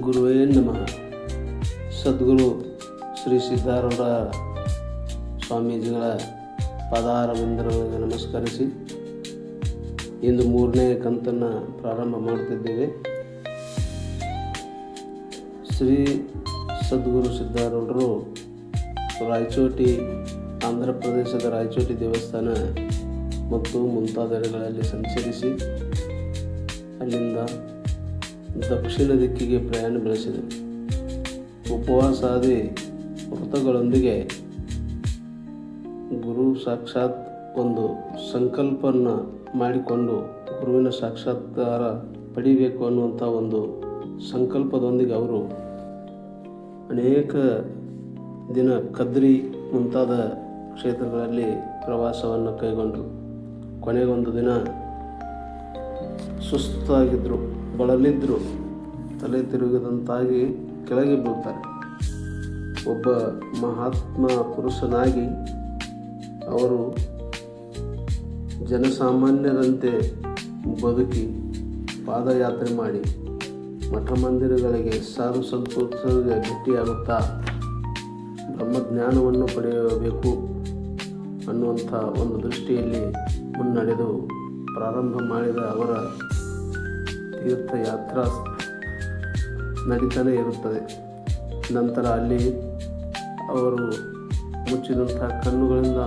ಗುರುವೇ ನಮಃ. ಸದ್ಗುರು ಶ್ರೀ ಸಿದ್ಧಾರೂಢ ಸ್ವಾಮೀಜಿಗಳ ಪಾದಾರವಿಂದರಗಳಿಗೆ ನಮಸ್ಕರಿಸಿ ಇಂದು ಮೂರನೇ ಕಂತನ್ನು ಪ್ರಾರಂಭ ಮಾಡುತ್ತಿದ್ದೇವೆ. ಶ್ರೀ ಸದ್ಗುರು ಸಿದ್ಧಾರೂಢರು ರಾಯಚೋಟಿ, ಆಂಧ್ರ ಪ್ರದೇಶದ ರಾಯಚೋಟಿ ದೇವಸ್ಥಾನ ಮತ್ತು ಮುಂತಾದೆಡೆಗಳಲ್ಲಿ ಸಂಚರಿಸಿ ಅಲ್ಲಿಂದ ದಕ್ಷಿಣ ದಿಕ್ಕಿಗೆ ಪ್ರಯಾಣ ಬೆಳೆಸಿದರು ಉಪವಾಸಾದಿ ವ್ರತಗಳೊಂದಿಗೆ ಗುರು ಸಾಕ್ಷಾತ್ ಒಂದು ಸಂಕಲ್ಪನ ಮಾಡಿಕೊಂಡು ಗುರುವಿನ ಸಾಕ್ಷಾತ್ಕಾರ ಪಡಿಬೇಕು ಅನ್ನುವಂಥ ಒಂದು ಸಂಕಲ್ಪದೊಂದಿಗೆ ಅವರು ಅನೇಕ ದಿನ ಕದ್ರಿ ಮುಂತಾದ ಕ್ಷೇತ್ರಗಳಲ್ಲಿ ಪ್ರವಾಸವನ್ನು ಕೈಗೊಂಡರು. ಕೊನೆಗೊಂದು ದಿನ ಸುಸ್ತಾಗಿದ್ದರು ಬಳಲಿದ್ದರು ತಲೆ ತಿರುಗದಂತಾಗಿ ಕೆಳಗೆ ಬೀಳ್ತಾರೆ. ಒಬ್ಬ ಮಹಾತ್ಮ ಪುರುಷನಾಗಿ ಅವರು ಜನಸಾಮಾನ್ಯರಂತೆ ಬದುಕಿ ಪಾದಯಾತ್ರೆ ಮಾಡಿ ಮಠ ಮಂದಿರಗಳಿಗೆ ಸಾಧು ಸಂತೋಷರಿಗೆ ಭೇಟಿಯಾಗುತ್ತಾ ಬ್ರಹ್ಮಜ್ಞಾನವನ್ನು ಪಡೆಯಬೇಕು ಅನ್ನುವಂಥ ಒಂದು ದೃಷ್ಟಿಯಲ್ಲಿ ಮುನ್ನಡೆದು ಪ್ರಾರಂಭ ಮಾಡಿದ ಅವರ ತೀರ್ಥಯಾತ್ರಾ ನಡೀತಾನೆ ಇರುತ್ತದೆ. ನಂತರ ಅಲ್ಲಿ ಅವರು ಮುಚ್ಚಿದಂಥ ಕಣ್ಣುಗಳಿಂದ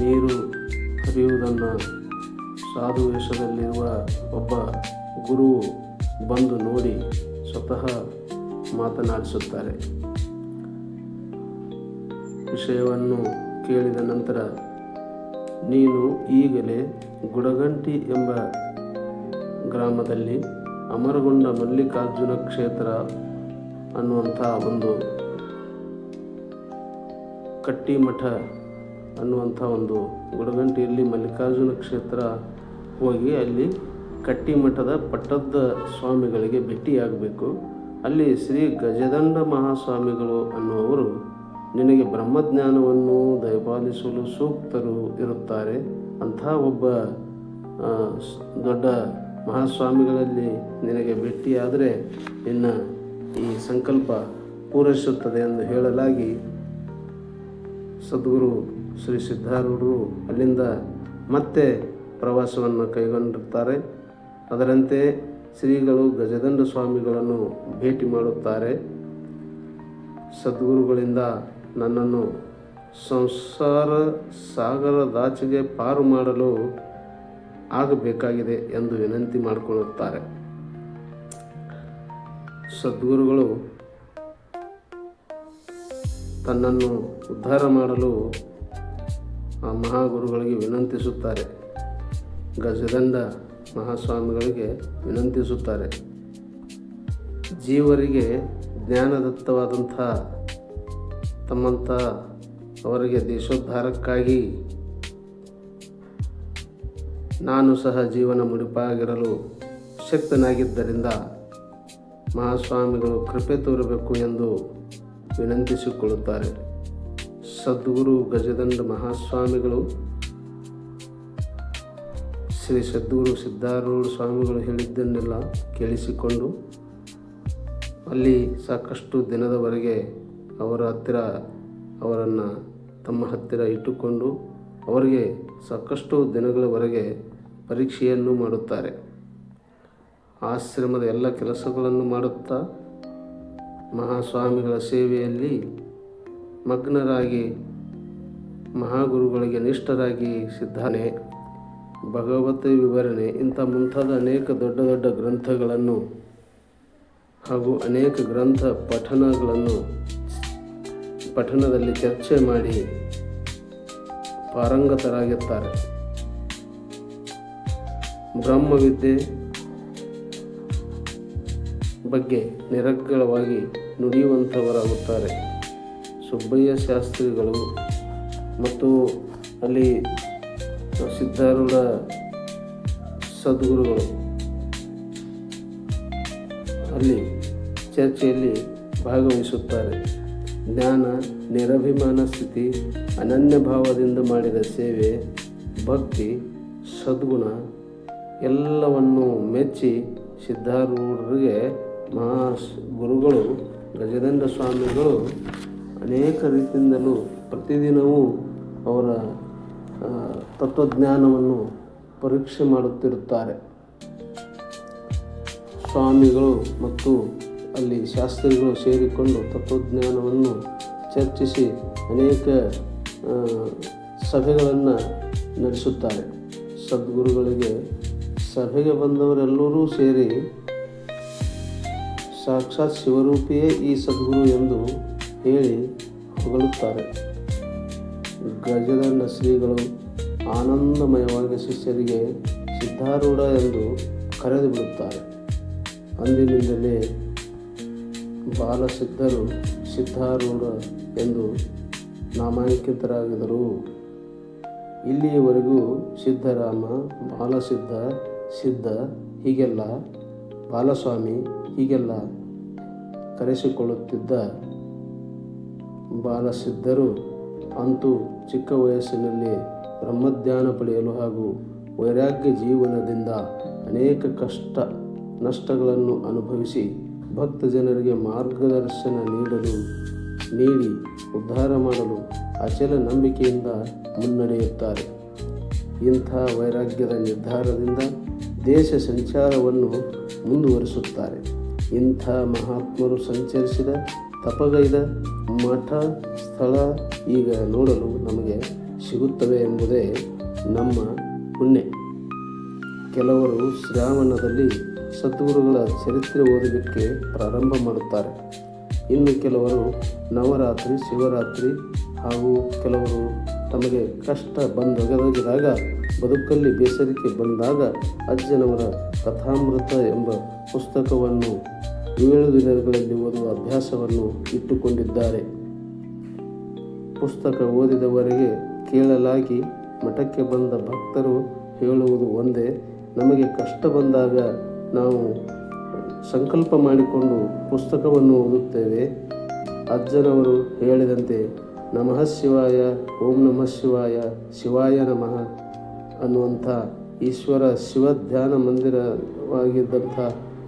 ನೀರು ಹರಿಯುವುದನ್ನು ಸಾಧು ವೇಷದಲ್ಲಿರುವ ಒಬ್ಬ ಗುರು ಬಂದು ನೋಡಿ ಸ್ವತಃ ಮಾತನಾಡಿಸುತ್ತಾರೆ. ವಿಷಯವನ್ನು ಕೇಳಿದ ನಂತರ, ನೀನು ಈಗಲೇ ಗುಡಗಂಟಿ ಎಂಬ ಗ್ರಾಮದಲ್ಲಿ ಅಮರಗೊಂಡ ಮಲ್ಲಿಕಾರ್ಜುನ ಕ್ಷೇತ್ರ ಅನ್ನುವಂಥ ಒಂದು ಕಟ್ಟಿಮಠ ಅನ್ನುವಂಥ ಒಂದು ಗುಡಗಂಟಿಯಲ್ಲಿ ಮಲ್ಲಿಕಾರ್ಜುನ ಕ್ಷೇತ್ರ ಹೋಗಿ ಅಲ್ಲಿ ಕಟ್ಟಿಮಠದ ಪಟ್ಟದ ಸ್ವಾಮಿಗಳಿಗೆ ಭೇಟಿಯಾಗಬೇಕು. ಅಲ್ಲಿ ಶ್ರೀ ಗಜದಂಡ ಮಹಾಸ್ವಾಮಿಗಳು ಅನ್ನುವರು ನಿನಗೆ ಬ್ರಹ್ಮಜ್ಞಾನವನ್ನು ದಯಪಾಲಿಸಲು ಸೂಕ್ತರು ಇರುತ್ತಾರೆ. ಅಂಥ ಒಬ್ಬ ದೊಡ್ಡ ಮಹಾಸ್ವಾಮಿಗಳಲ್ಲಿ ನಿನಗೆ ಭೇಟಿಯಾದರೆ ನಿನ್ನ ಈ ಸಂಕಲ್ಪ ಪೂರೈಸುತ್ತದೆ ಎಂದು ಹೇಳಲಾಗಿ ಸದ್ಗುರು ಶ್ರೀ ಸಿದ್ಧಾರೂಢರು ಅಲ್ಲಿಂದ ಮತ್ತೆ ಪ್ರವಾಸವನ್ನು ಕೈಗೊಂಡಿರ್ತಾರೆ. ಅದರಂತೆ ಶ್ರೀಗಳು ಗಜದಂಡ ಸ್ವಾಮಿಗಳನ್ನು ಭೇಟಿ ಮಾಡುತ್ತಾರೆ. ಸದ್ಗುರುಗಳಿಂದ ನನ್ನನ್ನು ಸಂಸಾರ ಸಾಗರದಾಚೆಗೆ ಪಾರು ಮಾಡಲು ಆಗಬೇಕಾಗಿದೆ ಎಂದು ವಿನಂತಿ ಮಾಡಿಕೊಳ್ಳುತ್ತಾರೆ. ಸದ್ಗುರುಗಳು ತನ್ನನ್ನು ಉದ್ಧಾರ ಮಾಡಲು ಆ ಮಹಾಗುರುಗಳಿಗೆ ವಿನಂತಿಸುತ್ತಾರೆ. ಗಜದಂಡ ಮಹಾಸ್ವಾಮಿಗಳಿಗೆ ವಿನಂತಿಸುತ್ತಾರೆ. ಜೀವರಿಗೆ ಜ್ಞಾನದತ್ತವಾದಂಥ ತಮ್ಮಂಥ ಅವರಿಗೆ ದೇಶೋದ್ಧಾರಕ್ಕಾಗಿ ನಾನು ಸಹ ಜೀವನ ಮುಡಿಪಾಗಿರಲು ಶಕ್ತನಾಗಿದ್ದರಿಂದ ಮಹಾಸ್ವಾಮಿಗಳು ಕೃಪೆ ತೋರಬೇಕು ಎಂದು ವಿನಂತಿಸಿಕೊಳ್ಳುತ್ತಾರೆ. ಸದ್ಗುರು ಗಜದಂಡ ಮಹಾಸ್ವಾಮಿಗಳು, ಶ್ರೀ ಸದ್ಗುರು ಸಿದ್ಧಾರೂಢ ಸ್ವಾಮಿಗಳು ಹೇಳಿದ್ದನ್ನೆಲ್ಲ ಕೇಳಿಸಿಕೊಂಡು ಅಲ್ಲಿ ಸಾಕಷ್ಟು ದಿನದವರೆಗೆ ಅವರ ಹತ್ತಿರ ಅವರನ್ನು ತಮ್ಮ ಹತ್ತಿರ ಇಟ್ಟುಕೊಂಡು ಅವರಿಗೆ ಸಾಕಷ್ಟು ದಿನಗಳವರೆಗೆ ಪರೀಕ್ಷೆಯನ್ನು ಮಾಡುತ್ತಾರೆ. ಆಶ್ರಮದ ಎಲ್ಲ ಕೆಲಸಗಳನ್ನು ಮಾಡುತ್ತಾ ಮಹಾಸ್ವಾಮಿಗಳ ಸೇವೆಯಲ್ಲಿ ಮಗ್ನರಾಗಿ ಮಹಾಗುರುಗಳಿಗೆ ನಿಷ್ಠರಾಗಿ ಸಿದ್ಧಾನೆ ಭಗವತ ವಿವರಣೆ, ಇಂಥ ಮುಂತಾದ ಅನೇಕ ದೊಡ್ಡ ದೊಡ್ಡ ಗ್ರಂಥಗಳನ್ನು ಹಾಗೂ ಅನೇಕ ಗ್ರಂಥ ಪಠನಗಳನ್ನು ಪಠನದಲ್ಲಿ ಚರ್ಚೆ ಮಾಡಿ ಪಾರಂಗತರಾಗಿರ್ತಾರೆ. ಬ್ರಹ್ಮವಿದ್ಯೆ ಬಗ್ಗೆ ನಿರರ್ಗಳವಾಗಿ ನುಡಿಯುವಂಥವರಾಗುತ್ತಾರೆ. ಸುಬ್ಬಯ್ಯ ಶಾಸ್ತ್ರಿಗಳು ಮತ್ತು ಅಲ್ಲಿ ಸಿದ್ಧಾರೂಢ ಸದ್ಗುರುಗಳು ಅಲ್ಲಿ ಚರ್ಚೆಯಲ್ಲಿ ಭಾಗವಹಿಸುತ್ತಾರೆ. ಜ್ಞಾನ, ನಿರಭಿಮಾನ ಸ್ಥಿತಿ ಅನನ್ಯ ಭಾವದಿಂದ ಮಾಡಿದ ಸೇವೆ, ಭಕ್ತಿ, ಸದ್ಗುಣ ಎಲ್ಲವನ್ನು ಮೆಚ್ಚಿ ಸಿದ್ಧಾರೂಢರಿಗೆ ಮಹಾ ಗುರುಗಳು ಗಜೇಂದ್ರ ಸ್ವಾಮಿಗಳು ಅನೇಕ ರೀತಿಯಿಂದಲೂ ಪ್ರತಿದಿನವೂ ಅವರ ತತ್ವಜ್ಞಾನವನ್ನು ಪರೀಕ್ಷೆ ಮಾಡುತ್ತಿರುತ್ತಾರೆ. ಸ್ವಾಮಿಗಳು ಮತ್ತು ಅಲ್ಲಿ ಶಾಸ್ತ್ರಿಗಳು ಸೇರಿಕೊಂಡು ತತ್ವಜ್ಞಾನವನ್ನು ಚರ್ಚಿಸಿ ಅನೇಕ ಸಭೆಗಳನ್ನು ನಡೆಸುತ್ತಾರೆ. ಸದ್ಗುರುಗಳಿಗೆ ಸಭೆಗೆ ಬಂದವರೆಲ್ಲರೂ ಸೇರಿ ಸಾಕ್ಷಾತ್ ಶಿವರೂಪಿಯೇ ಈ ಸದ್ಗುರು ಎಂದು ಹೇಳಿ ಹೊಗಳುತ್ತಾರೆ. ಗಜದಂಡ ಶ್ರೀಗಳು ಆನಂದಮಯವಾಗಿ ಶಿಷ್ಯರಿಗೆ ಸಿದ್ಧಾರೂಢ ಎಂದು ಕರೆದು ಬಿಡುತ್ತಾರೆ. ಅಂದಿನಿಂದಲೇ ಬಾಲಸಿದ್ಧರು ಸಿದ್ಧಾರೂಢ ಎಂದು ನಾಮಾಂಕಿತರಾಗಿದ್ದರು. ಇಲ್ಲಿಯವರೆಗೂ ಸಿದ್ಧರಾಮ, ಬಾಲಸಿದ್ಧ, ಸಿದ್ಧ, ಹೀಗೆಲ್ಲ, ಬಾಲಸ್ವಾಮಿ, ಹೀಗೆಲ್ಲ ಕರೆಸಿಕೊಳ್ಳುತ್ತಿದ್ದ ಬಾಲಸಿದ್ಧರು ಅಂತೂ ಚಿಕ್ಕ ವಯಸ್ಸಿನಲ್ಲಿ ಬ್ರಹ್ಮಜ್ಞಾನ ಪಡೆಯಲು ಹಾಗೂ ವೈರಾಗ್ಯ ಜೀವನದಿಂದ ಅನೇಕ ಕಷ್ಟ, ನಷ್ಟಗಳನ್ನು ಅನುಭವಿಸಿ ಭಕ್ತ ಜನರಿಗೆ ಮಾರ್ಗದರ್ಶನ ನೀಡಲು, ನೀಡಿ, ಉದ್ಧಾರ ಮಾಡಲು ಅಚಲ ನಂಬಿಕೆಯಿಂದ ಮುನ್ನಡೆಯುತ್ತಾರೆ. ಇಂಥ ವೈರಾಗ್ಯದ ನಿರ್ಧಾರದಿಂದ ದೇಶ ಸಂಚಾರವನ್ನು ಮುಂದುವರಿಸುತ್ತಾರೆ. ಇಂಥ ಮಹಾತ್ಮರು ಸಂಚರಿಸಿದ ತಪಗೈದ ಮಠ, ಸ್ಥಳ ಈಗ ನೋಡಲು ನಮಗೆ ಸಿಗುತ್ತವೆ ಎಂಬುದೇ ನಮ್ಮ ಪುಣ್ಯ. ಕೆಲವರು ಶ್ರಾವಣದಲ್ಲಿ ಸದ್ಗುರುಗಳ ಚರಿತ್ರೆ ಓದಲಿಕ್ಕೆ ಪ್ರಾರಂಭ ಮಾಡುತ್ತಾರೆ. ಇನ್ನು ಕೆಲವರು ನವರಾತ್ರಿ, ಶಿವರಾತ್ರಿ ಹಾಗೂ ಕೆಲವರು ತಮಗೆ ಕಷ್ಟ ಬಂದೊದಗಿದಾಗ ಬದುಕಲ್ಲಿ ಬೇಸರಿಕೆ ಬಂದಾಗ ಅಜ್ಜನವರ ಕಥಾಮೃತ ಎಂಬ ಪುಸ್ತಕವನ್ನು ಏಳು ದಿನಗಳಲ್ಲಿ ಓದುವ ಅಭ್ಯಾಸವನ್ನು ಇಟ್ಟುಕೊಂಡಿದ್ದಾರೆ. ಪುಸ್ತಕ ಓದಿದವರೆಗೆ ಕೇಳಲಾಗಿ ಮಠಕ್ಕೆ ಬಂದ ಭಕ್ತರು ಹೇಳುವುದು ಒಂದೇ, ನಮಗೆ ಕಷ್ಟ ಬಂದಾಗ ನಾವು ಸಂಕಲ್ಪ ಮಾಡಿಕೊಂಡು ಪುಸ್ತಕವನ್ನು ಓದುತ್ತೇವೆ. ಅಜ್ಜನವರು ಹೇಳಿದಂತೆ, ನಮಃ ಶಿವಾಯ, ಓಂ ನಮಃ ಶಿವಾಯ ಶಿವಾಯ ನಮಃ ಅನ್ನುವಂಥ ಈಶ್ವರ ಶಿವ ಧ್ಯಾನ ಮಂದಿರವಾಗಿದ್ದಂಥ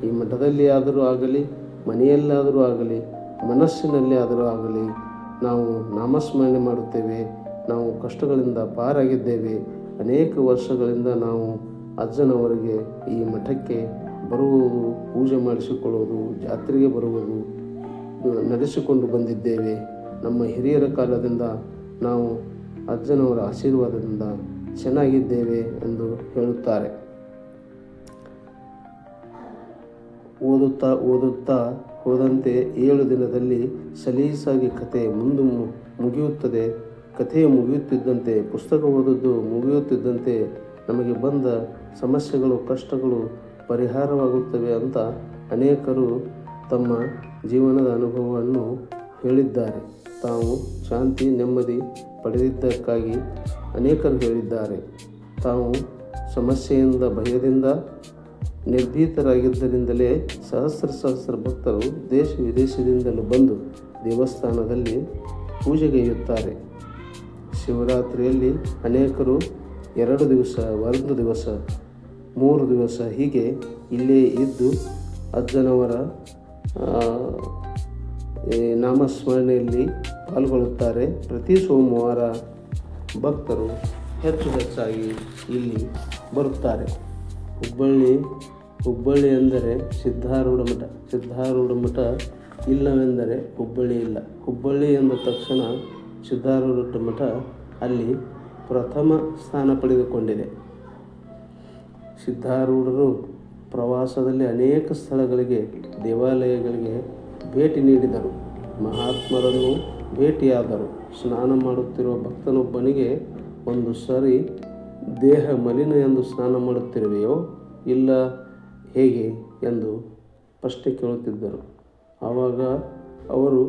ಈ ಮಠದಲ್ಲಿ ಆದರೂ ಆಗಲಿ, ಮನೆಯಲ್ಲಾದರೂ ಆಗಲಿ, ಮನಸ್ಸಿನಲ್ಲಿ ಆದರೂ ಆಗಲಿ, ನಾವು ನಾಮಸ್ಮರಣೆ ಮಾಡುತ್ತೇವೆ. ನಾವು ಕಷ್ಟಗಳಿಂದ ಪಾರಾಗಿದ್ದೇವೆ. ಅನೇಕ ವರ್ಷಗಳಿಂದ ನಾವು ಅಜ್ಜನವರಿಗೆ ಈ ಮಠಕ್ಕೆ ಬರುವುದು ಪೂಜೆ ಮಾಡಿಸಿಕೊಳ್ಳುವುದು ಜಾತ್ರೆಗೆ ಬರುವುದು, ನಡೆಸಿಕೊಂಡು ಬಂದಿದ್ದೇವೆ. ನಮ್ಮ ಹಿರಿಯರ ಕಾಲದಿಂದ ನಾವು ಅಜ್ಜನವರ ಆಶೀರ್ವಾದದಿಂದ ಚೆನ್ನಾಗಿದ್ದೇವೆ ಎಂದು ಹೇಳುತ್ತಾರೆ. ಓದುತ್ತಾ ಓದುತ್ತಾ ಹೋದಂತೆ ಏಳು ದಿನದಲ್ಲಿ ಸಲೀಸಾಗಿ ಕತೆ ಮುಂದು ಮುಗಿಯುತ್ತದೆ. ಕಥೆ ಮುಗಿಯುತ್ತಿದ್ದಂತೆ, ಪುಸ್ತಕ ಓದದ್ದು ಮುಗಿಯುತ್ತಿದ್ದಂತೆ ನಮಗೆ ಬಂದ ಸಮಸ್ಯೆಗಳು, ಕಷ್ಟಗಳು ಪರಿಹಾರವಾಗುತ್ತವೆ ಅಂತ ಅನೇಕರು ತಮ್ಮ ಜೀವನದ ಅನುಭವವನ್ನು ಹೇಳಿದ್ದಾರೆ. ತಾವು ಶಾಂತಿ, ನೆಮ್ಮದಿ ಪಡೆದಿದ್ದಕ್ಕಾಗಿ ಅನೇಕರು ಹೇಳಿದ್ದಾರೆ. ತಾವು ಸಮಸ್ಯೆಯಿಂದ, ಭಯದಿಂದ ನಿರ್ಭೀತರಾಗಿದ್ದರಿಂದಲೇ ಸಹಸ್ರ ಸಹಸ್ರ ಭಕ್ತರು ದೇಶ ವಿದೇಶದಿಂದಲೂ ಬಂದು ದೇವಸ್ಥಾನದಲ್ಲಿ ಪೂಜೆಗೈಯುತ್ತಾರೆ ಶಿವರಾತ್ರಿಯಲ್ಲಿ ಅನೇಕರು ಎರಡು ದಿವಸ, ಒಂದು ದಿವಸ ಮೂರು ದಿವಸ ಹೀಗೆ ಇಲ್ಲೇ ಇದ್ದು ಅಜ್ಜನವರ ನಾಮಸ್ಮರಣೆಯಲ್ಲಿ ಪಾಲ್ಗೊಳ್ಳುತ್ತಾರೆ. ಪ್ರತಿ ಸೋಮವಾರ ಭಕ್ತರು ಹೆಚ್ಚು ಹೆಚ್ಚಾಗಿ ಇಲ್ಲಿ ಬರುತ್ತಾರೆ. ಹುಬ್ಬಳ್ಳಿ ಹುಬ್ಬಳ್ಳಿ ಎಂದರೆ ಸಿದ್ಧಾರೂಢ ಮಠ. ಸಿದ್ಧಾರೂಢ ಮಠ ಇಲ್ಲವೆಂದರೆ ಹುಬ್ಬಳ್ಳಿ ಇಲ್ಲ. ಹುಬ್ಬಳ್ಳಿ ಎಂದ ತಕ್ಷಣ ಸಿದ್ಧಾರೂಢ ಮಠ ಅಲ್ಲಿ ಪ್ರಥಮ ಸ್ಥಾನ ಪಡೆದುಕೊಂಡಿದೆ. ಸಿದ್ಧಾರೂಢರು ಪ್ರವಾಸದಲ್ಲಿ ಅನೇಕ ಸ್ಥಳಗಳಿಗೆ, ದೇವಾಲಯಗಳಿಗೆ ಭೇಟಿ ನೀಡಿದರು. ಮಹಾತ್ಮರನ್ನು ಭೇಟಿಯಾದರು. ಸ್ನಾನ ಮಾಡುತ್ತಿರುವ ಭಕ್ತನೊಬ್ಬನಿಗೆ ಒಂದು ಸರಿ ದೇಹ ಮಲಿನ ಎಂದು ಸ್ನಾನ ಮಾಡುತ್ತಿರುವೆಯೋ ಇಲ್ಲ ಹೇಗೆ ಎಂದು ಪ್ರಶ್ನೆ ಕೇಳುತ್ತಿದ್ದರು. ಆವಾಗ ಅವರು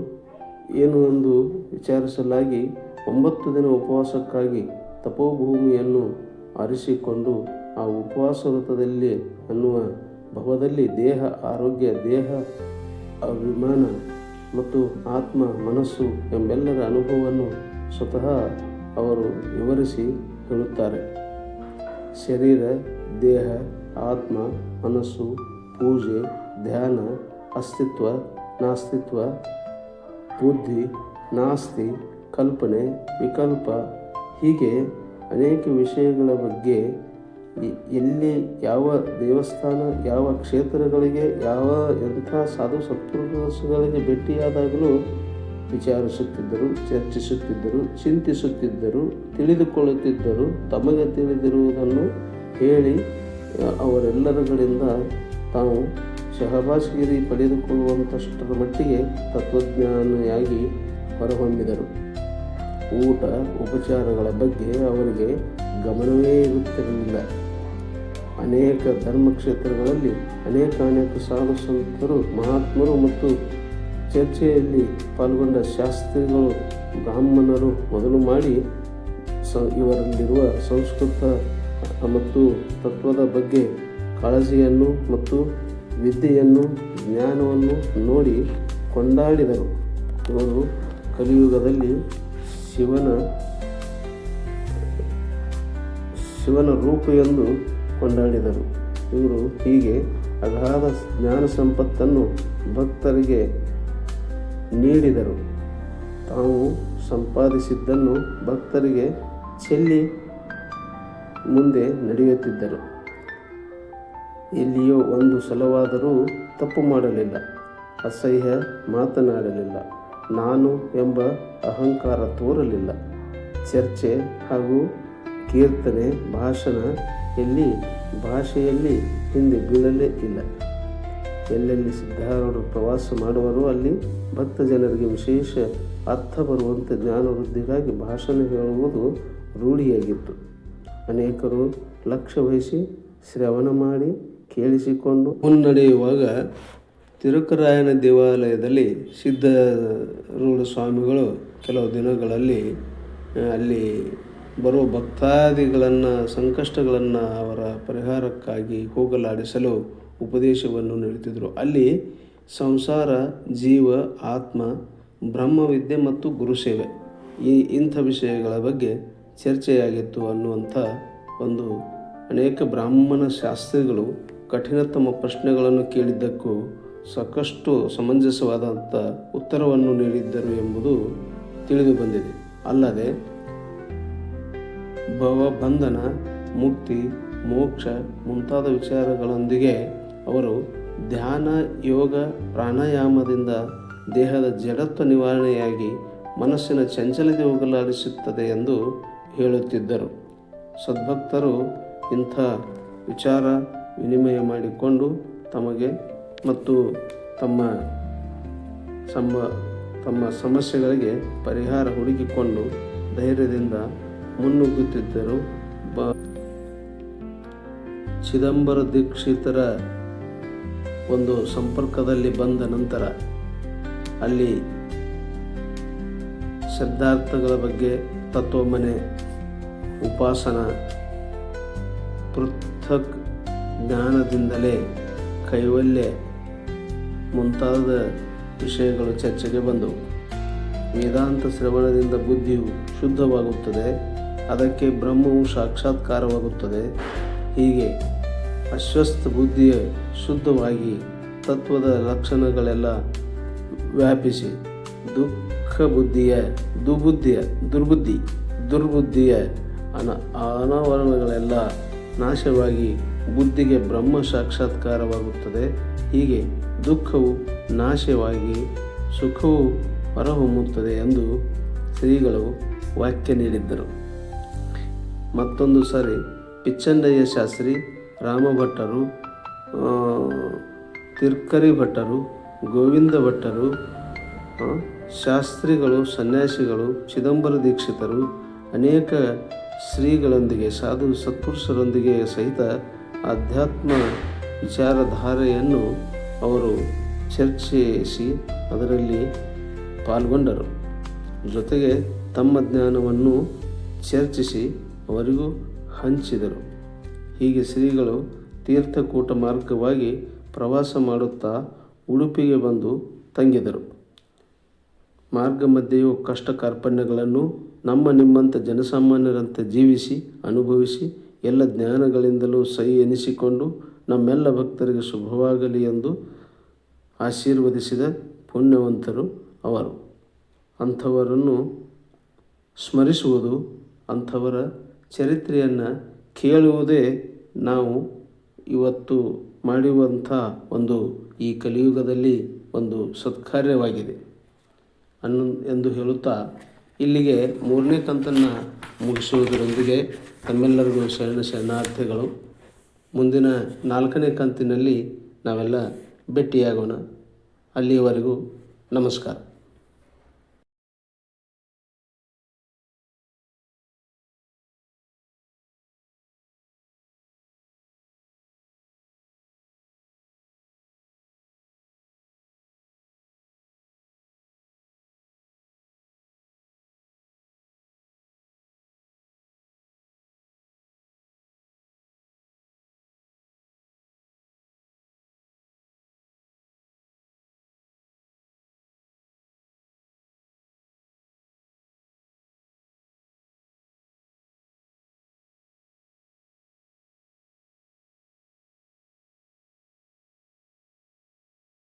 ಏನು ಎಂದು ವಿಚಾರಿಸಲಾಗಿ, ಒಂಬತ್ತು ದಿನ ಉಪವಾಸಕ್ಕಾಗಿ ತಪೋಭೂಮಿಯನ್ನು ಆರಿಸಿಕೊಂಡು ಆ ಉಪವಾಸ ವ್ರತದಲ್ಲಿ ಅನ್ನುವ ಭವದಲ್ಲಿ ದೇಹ, ಆರೋಗ್ಯ, ದೇಹ, ಅಭಿಮಾನ ಮತ್ತು ಆತ್ಮ, ಮನಸ್ಸು ಎಂಬೆಲ್ಲರ ಅನುಭವವನ್ನು ಸ್ವತಃ ಅವರು ವಿವರಿಸಿ ಹೇಳುತ್ತಾರೆ. ಶರೀರ, ದೇಹ, ಆತ್ಮ, ಮನಸ್ಸು, ಪೂಜೆ, ಧ್ಯಾನ, ಅಸ್ತಿತ್ವ, ನಾಸ್ತಿತ್ವ, ಬುದ್ಧಿ, ನಾಸ್ತಿ, ಕಲ್ಪನೆ, ವಿಕಲ್ಪ ಹೀಗೆ ಅನೇಕ ವಿಷಯಗಳ ಬಗ್ಗೆ ಎಲ್ಲಿ ಯಾವ ದೇವಸ್ಥಾನ, ಯಾವ ಕ್ಷೇತ್ರಗಳಿಗೆ, ಯಾವ ಎಂಥ ಸಾಧು ಸತ್ಪುರುಷಗಳಿಗೆ ಭೇಟಿಯಾದಾಗಲೂ ವಿಚಾರಿಸುತ್ತಿದ್ದರು, ಚರ್ಚಿಸುತ್ತಿದ್ದರು, ಚಿಂತಿಸುತ್ತಿದ್ದರು, ತಿಳಿದುಕೊಳ್ಳುತ್ತಿದ್ದರು, ತಮಗೆ ತಿಳಿದಿರುವುದನ್ನು ಹೇಳಿ ಅವರೆಲ್ಲರಗಳಿಂದ ತಾವು ಶಹಬಾಸ್ಗಿರಿ ಪಡೆದುಕೊಳ್ಳುವಂಥಷ್ಟರ ಮಟ್ಟಿಗೆ ತತ್ವಜ್ಞಾನಿಯಾಗಿ ಹೊರಹೊಮ್ಮಿದರು. ಊಟ, ಉಪಚಾರಗಳ ಬಗ್ಗೆ ಅವರಿಗೆ ಗಮನವೇ ಇರುತ್ತಿರಲಿಲ್ಲ. ಅನೇಕ ಧರ್ಮಕ್ಷೇತ್ರಗಳಲ್ಲಿ ಅನೇಕ ಅನೇಕ ಸಾಧು ಸಂತರು, ಮಹಾತ್ಮರು ಮತ್ತು ಚರ್ಚೆಯಲ್ಲಿ ಪಾಲ್ಗೊಂಡ ಶಾಸ್ತ್ರಿಗಳು, ಬ್ರಾಹ್ಮಣರು ಮೊದಲು ಮಾಡಿ ಸ, ಇವರಲ್ಲಿರುವ ಸಂಸ್ಕೃತ ಮತ್ತು ತತ್ವದ ಬಗ್ಗೆ ಕಾಳಜಿಯನ್ನು ಮತ್ತು ವಿದ್ಯೆಯನ್ನು, ಜ್ಞಾನವನ್ನು ನೋಡಿ ಕೊಂಡಾಡಿದರು. ಇವರು ಕಲಿಯುಗದಲ್ಲಿ ಶಿವನ ಶಿವನ ರೂಪ ಎಂದು ಕೊಂಡಾಡಿದರು. ಇವರು ಹೀಗೆ ಅಗಾಧ ಜ್ಞಾನ ಸಂಪತ್ತನ್ನು ಭಕ್ತರಿಗೆ ನೀಡಿದರು. ತಾವು ಸಂಪಾದಿಸಿದ್ದನ್ನು ಭಕ್ತರಿಗೆ ಚೆಲ್ಲಿ ಮುಂದೆ ನಡೆಯುತ್ತಿದ್ದರು. ಎಲ್ಲಿಯೋ ಒಂದು ಸಲವಾದರೂ ತಪ್ಪು ಮಾಡಲಿಲ್ಲ, ಅಸಹ್ಯ ಮಾತನಾಡಲಿಲ್ಲ, ನಾನು ಎಂಬ ಅಹಂಕಾರ ತೋರಲಿಲ್ಲ. ಚರ್ಚೆ ಹಾಗೂ ಕೀರ್ತನೆ, ಭಾಷಣ ಎಲ್ಲಿ ಭಾಷೆಯಲ್ಲಿ ಹಿಂದೆ ಬೀಳಲೇ ಇಲ್ಲ. ಎಲ್ಲೆಲ್ಲಿ ಸಿದ್ಧಾರೂಢರು ಪ್ರವಾಸ ಮಾಡುವರು ಅಲ್ಲಿ ಭಕ್ತ ಜನರಿಗೆ ವಿಶೇಷ ಅರ್ಥ ಬರುವಂತೆ ಜ್ಞಾನ ವೃದ್ಧಿಗಾಗಿ ಭಾಷಣ ಹೇಳುವುದು ರೂಢಿಯಾಗಿತ್ತು. ಅನೇಕರು ಲಕ್ಷ್ಯ ವಹಿಸಿ ಶ್ರವಣ ಮಾಡಿ ಕೇಳಿಸಿಕೊಂಡು ಮುನ್ನಡೆಯುವಾಗ ತಿರುಕರಾಯನ ದೇವಾಲಯದಲ್ಲಿ ಸಿದ್ಧರೂಢ ಸ್ವಾಮಿಗಳು ಕೆಲವು ದಿನಗಳಲ್ಲಿ, ಅಲ್ಲಿ ಬರುವ ಭಕ್ತಾದಿಗಳನ್ನು, ಸಂಕಷ್ಟಗಳನ್ನು ಅವರ ಪರಿಹಾರಕ್ಕಾಗಿ ಹೋಗಲಾಡಿಸಲು ಉಪದೇಶವನ್ನು ನೀಡುತ್ತಿದ್ದರು. ಅಲ್ಲಿ ಸಂಸಾರ, ಜೀವ, ಆತ್ಮ, ಬ್ರಹ್ಮವಿದ್ಯೆ ಮತ್ತು ಗುರುಸೇವೆ ಈ ಇಂಥ ವಿಷಯಗಳ ಬಗ್ಗೆ ಚರ್ಚೆಯಾಗಿತ್ತು ಅನ್ನುವಂಥ ಒಂದು ಅನೇಕ ಬ್ರಾಹ್ಮಣ ಶಾಸ್ತ್ರಿಗಳು ಕಠಿಣತಮ ಪ್ರಶ್ನೆಗಳನ್ನು ಕೇಳಿದ್ದಕ್ಕೂ ಸಾಕಷ್ಟು ಸಮಂಜಸವಾದಂಥ ಉತ್ತರವನ್ನು ನೀಡಿದ್ದರು ಎಂಬುದು ತಿಳಿದು ಬಂದಿದೆ. ಅಲ್ಲದೆ ಭವಬಂಧನ ಮುಕ್ತಿ, ಮೋಕ್ಷ ಮುಂತಾದ ವಿಚಾರಗಳೊಂದಿಗೆ ಅವರು ಧ್ಯಾನ, ಯೋಗ, ಪ್ರಾಣಾಯಾಮದಿಂದ ದೇಹದ ಜಡತ್ವ ನಿವಾರಣೆಯಾಗಿ ಮನಸ್ಸಿನ ಚಂಚಲತೆ ಹೋಗಲಾಡಿಸುತ್ತದೆ ಎಂದು ಹೇಳುತ್ತಿದ್ದರು. ಸದ್ಭಕ್ತರು ಇಂಥ ವಿಚಾರ ವಿನಿಮಯ ಮಾಡಿಕೊಂಡು ತಮಗೆ ಮತ್ತು ತಮ್ಮ ಸಮ ತಮ್ಮ ಸಮಸ್ಯೆಗಳಿಗೆ ಪರಿಹಾರ ಹುಡುಕಿಕೊಂಡು ಧೈರ್ಯದಿಂದ ಮುನ್ನುಗ್ಗುತ್ತಿದ್ದರು. ಬ. ಚಿದಂಬರ ದೀಕ್ಷಿತರ ಒಂದು ಸಂಪರ್ಕದಲ್ಲಿ ಬಂದ ನಂತರ ಅಲ್ಲಿ ಶಬ್ದಾರ್ಥಗಳ ಬಗ್ಗೆ ತತ್ವಮನೆ, ಉಪಾಸನ, ಪೃಥಕ್ ಜ್ಞಾನದಿಂದಲೇ ಕೈವಲ್ಯ ಮುಂತಾದ ವಿಷಯಗಳು ಚರ್ಚೆಗೆ ಬಂದವು. ವೇದಾಂತ ಶ್ರವಣದಿಂದ ಬುದ್ಧಿಯು ಶುದ್ಧವಾಗುತ್ತದೆ. ಅದಕ್ಕೆ ಬ್ರಹ್ಮವು ಸಾಕ್ಷಾತ್ಕಾರವಾಗುತ್ತದೆ. ಹೀಗೆ ಅಸ್ವಸ್ಥ ಬುದ್ಧಿಯ ಶುದ್ಧವಾಗಿ ತತ್ವದ ಲಕ್ಷಣಗಳೆಲ್ಲ ವ್ಯಾಪಿಸಿ ದುಃಖ ಬುದ್ಧಿಯ ದುಬುದ್ಧಿಯ ದುರ್ಬುದ್ಧಿ ದುರ್ಬುದ್ಧಿಯ ಅನ ಅನಾವರಣಗಳೆಲ್ಲ ನಾಶವಾಗಿ ಬುದ್ಧಿಗೆ ಬ್ರಹ್ಮ ಸಾಕ್ಷಾತ್ಕಾರವಾಗುತ್ತದೆ. ಹೀಗೆ ದುಃಖವು ನಾಶವಾಗಿ ಸುಖವು ಹೊರಹೊಮ್ಮುತ್ತದೆ ಎಂದು ಶ್ರೀಗಳು ವಾಕ್ಯ ನೀಡಿದ್ದರು. ಮತ್ತೊಂದು ಸಾರಿ ಪಿಚ್ಚಂಡಯ್ಯ ಶಾಸ್ತ್ರಿ, ರಾಮಭಟ್ಟರು ಭಟ್ಟರು ತಿರ್ಕರಿ ಭಟ್ಟರು, ಗೋವಿಂದ ಭಟ್ಟರು ಶಾಸ್ತ್ರಿಗಳು, ಸನ್ಯಾಸಿಗಳು, ಚಿದಂಬರ ದೀಕ್ಷಿತರು, ಅನೇಕ ಶ್ರೀಗಳೊಂದಿಗೆ, ಸಾಧು ಸತ್ಪುರುಷರೊಂದಿಗೆ ಸಹಿತ ಆಧ್ಯಾತ್ಮ ವಿಚಾರಧಾರೆಯನ್ನು ಅವರು ಚರ್ಚಿಸಿ ಅದರಲ್ಲಿ ಪಾಲ್ಗೊಂಡರು. ಜೊತೆಗೆ ತಮ್ಮ ಜ್ಞಾನವನ್ನು ಚರ್ಚಿಸಿ ಅವರಿಗೂ ಹಂಚಿದರು. ಹೀಗೆ ಶ್ರೀಗಳು ತೀರ್ಥಕೂಟ ಮಾರ್ಗವಾಗಿ ಪ್ರವಾಸ ಮಾಡುತ್ತಾ ಉಡುಪಿಗೆ ಬಂದು ತಂಗಿದರು. ಮಾರ್ಗ ಮಧ್ಯೆಯೂ ಕಷ್ಟ ಕಾರ್ಪಣ್ಯಗಳನ್ನು ನಮ್ಮ ನಿಮ್ಮಂಥ ಜನಸಾಮಾನ್ಯರಂತೆ ಜೀವಿಸಿ, ಅನುಭವಿಸಿ, ಎಲ್ಲ ಜ್ಞಾನಗಳಿಂದಲೂ ಸೈ ಎನಿಸಿಕೊಂಡು ನಮ್ಮೆಲ್ಲ ಭಕ್ತರಿಗೆ ಶುಭವಾಗಲಿ ಎಂದು ಆಶೀರ್ವದಿಸಿದ ಪುಣ್ಯವಂತರು ಅವರು. ಅಂಥವರನ್ನು ಸ್ಮರಿಸುವುದು ಅಂಥವರ ಚರಿತ್ರೆಯನ್ನು ಕೇಳುವುದೇ ನಾವು ಇವತ್ತು ಮಾಡುವಂಥ ಒಂದು ಈ ಕಲಿಯುಗದಲ್ಲಿ ಒಂದು ಸತ್ಕಾರ್ಯವಾಗಿದೆ. ಅನ್ನು ಎಂದು ಹೇಳುತ್ತಾ, ಇಲ್ಲಿಗೆ ಮೂರನೇ ಕಂತನ್ನು ಮುಗಿಸುವುದರೊಂದಿಗೆ ತಮ್ಮೆಲ್ಲರಿಗೂ ಶರಣ ಶರಣಾರ್ಥಿಗಳು. ಮುಂದಿನ ನಾಲ್ಕನೇ ಕಂತಿನಲ್ಲಿ ನಾವೆಲ್ಲ ಭೇಟಿಯಾಗೋಣ. ಅಲ್ಲಿಯವರೆಗೂ ನಮಸ್ಕಾರ.